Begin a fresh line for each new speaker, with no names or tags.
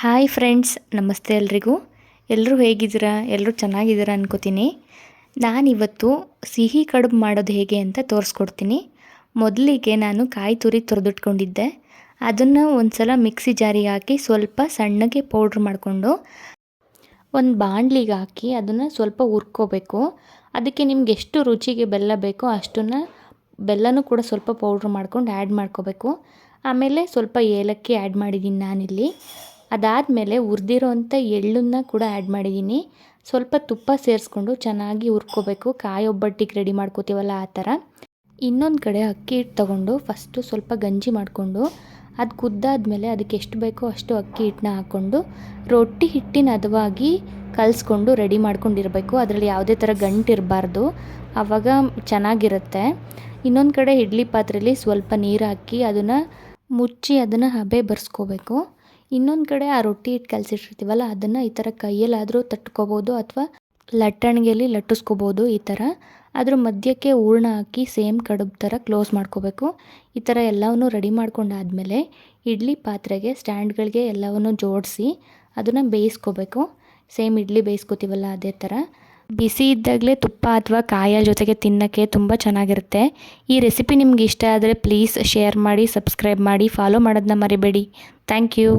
Hi friends, ನಮಸ್ತೆ ಎಲ್ರಿಗೂ. ಎಲ್ಲರೂ ಹೇಗಿದ್ದೀರಾ? ಎಲ್ಲರೂ ಚೆನ್ನಾಗಿದ್ದೀರಾ ಅನ್ಕೋತೀನಿ. ನಾನಿವತ್ತು ಸಿಹಿ ಕಡುಬು ಮಾಡೋದು ಹೇಗೆ ಅಂತ ತೋರಿಸ್ಕೊಡ್ತೀನಿ. ಮೊದಲಿಗೆ ನಾನು ಕಾಯಿ ತುರಿ ತೊರೆದಿಟ್ಕೊಂಡಿದ್ದೆ. ಅದನ್ನು ಒಂದು ಸಲ ಮಿಕ್ಸಿ ಜಾರಿಗೆ ಹಾಕಿ ಸ್ವಲ್ಪ ಸಣ್ಣಗೆ ಪೌಡ್ರ್ ಮಾಡಿಕೊಂಡು ಒಂದು ಬಾಣಲಿಗೆ ಹಾಕಿ ಅದನ್ನು ಸ್ವಲ್ಪ ಹುರ್ಕೋಬೇಕು. ಅದಕ್ಕೆ ನಿಮ್ಗೆ ಎಷ್ಟು ರುಚಿಗೆ ಬೆಲ್ಲ ಬೇಕೋ ಅಷ್ಟನ್ನು ಬೆಲ್ಲನೂ ಕೂಡ ಸ್ವಲ್ಪ ಪೌಡ್ರ್ ಮಾಡ್ಕೊಂಡು ಆ್ಯಡ್ ಮಾಡ್ಕೋಬೇಕು. ಆಮೇಲೆ ಸ್ವಲ್ಪ ಏಲಕ್ಕಿ ಆ್ಯಡ್ ಮಾಡಿದ್ದೀನಿ ನಾನಿಲ್ಲಿ. ಅದಾದಮೇಲೆ ಹುರಿದಿರೋಂಥ ಎಳ್ಳನ್ನ ಕೂಡ ಆ್ಯಡ್ ಮಾಡಿದ್ದೀನಿ ಸ್ವಲ್ಪ ತುಪ್ಪ ಸೇರಿಸ್ಕೊಂಡು ಚೆನ್ನಾಗಿ ಹುರ್ಕೋಬೇಕು. ಕಾಯಿ ಒಬ್ಬಟ್ಟಿಗೆ ರೆಡಿ ಮಾಡ್ಕೋತೀವಲ್ಲ ಆ ಥರ. ಇನ್ನೊಂದು ಕಡೆ ಅಕ್ಕಿ ಹಿಟ್ಟು ತೊಗೊಂಡು ಫಸ್ಟು ಸ್ವಲ್ಪ ಗಂಜಿ ಮಾಡಿಕೊಂಡು ಅದು ಕುದ್ದಾದ್ಮೇಲೆ ಅದಕ್ಕೆ ಎಷ್ಟು ಬೇಕೋ ಅಷ್ಟು ಅಕ್ಕಿ ಹಿಟ್ಟನ್ನ ಹಾಕ್ಕೊಂಡು ರೊಟ್ಟಿ ಹಿಟ್ಟಿನ ಹದವಾಗಿ ಕಲಿಸ್ಕೊಂಡು ರೆಡಿ ಮಾಡ್ಕೊಂಡಿರಬೇಕು. ಅದರಲ್ಲಿ ಯಾವುದೇ ಥರ ಗಂಟು ಇರಬಾರ್ದು. ಆವಾಗ ಚೆನ್ನಾಗಿರುತ್ತೆ. ಇನ್ನೊಂದು ಕಡೆ ಇಡ್ಲಿ ಪಾತ್ರೆಯಲ್ಲಿ ಸ್ವಲ್ಪ ನೀರು ಹಾಕಿ ಅದನ್ನು ಮುಚ್ಚಿ ಅದನ್ನು ಹಬೆ ಬರ್ಸ್ಕೋಬೇಕು. ಇನ್ನೊಂದು ಕಡೆ ಆ ರೊಟ್ಟಿ ಹಿಟ್ಟು ಕಲಸಿಟ್ಟಿರ್ತೀವಲ್ಲ, ಅದನ್ನು ಈ ಥರ ಕೈಯಲ್ಲಾದರೂ ತಟ್ಕೋಬೋದು ಅಥವಾ ಲಟ್ಟಣಿಗೆಯಲ್ಲಿ ಲಟ್ಟಿಸ್ಕೋಬೋದು ಈ ಥರ ಅದ್ರ ಮಧ್ಯಕ್ಕೆ ಹೂರ್ಣ ಹಾಕಿ ಸೇಮ್ ಕಡುಬು ಥರ ಕ್ಲೋಸ್ ಮಾಡ್ಕೋಬೇಕು. ಈ ಥರ ಎಲ್ಲವನ್ನು ರೆಡಿ ಮಾಡ್ಕೊಂಡಾದಮೇಲೆ ಇಡ್ಲಿ ಪಾತ್ರೆಗೆ ಸ್ಟ್ಯಾಂಡ್ಗಳಿಗೆ ಎಲ್ಲವನ್ನು ಜೋಡಿಸಿ ಅದನ್ನು ಬೇಯಿಸ್ಕೋಬೇಕು. ಸೇಮ್ ಇಡ್ಲಿ ಬೇಯಿಸ್ಕೋತೀವಲ್ಲ ಅದೇ ಥರ ಬಿಸಿ ಇದ್ದಾಗಲೇ ತುಪ್ಪ ಅಥವಾ ಕಾಯ ಜೊತೆಗೆ ತಿನ್ನೋಕ್ಕೆ ತುಂಬ ಚೆನ್ನಾಗಿರುತ್ತೆ. ಈ ರೆಸಿಪಿ ನಿಮ್ಗೆ ಇಷ್ಟ ಆದರೆ ಪ್ಲೀಸ್ ಶೇರ್ ಮಾಡಿ, ಸಬ್ಸ್ಕ್ರೈಬ್ ಮಾಡಿ, ಫಾಲೋ ಮಾಡೋದನ್ನ ಮರಿಬೇಡಿ. Thank you.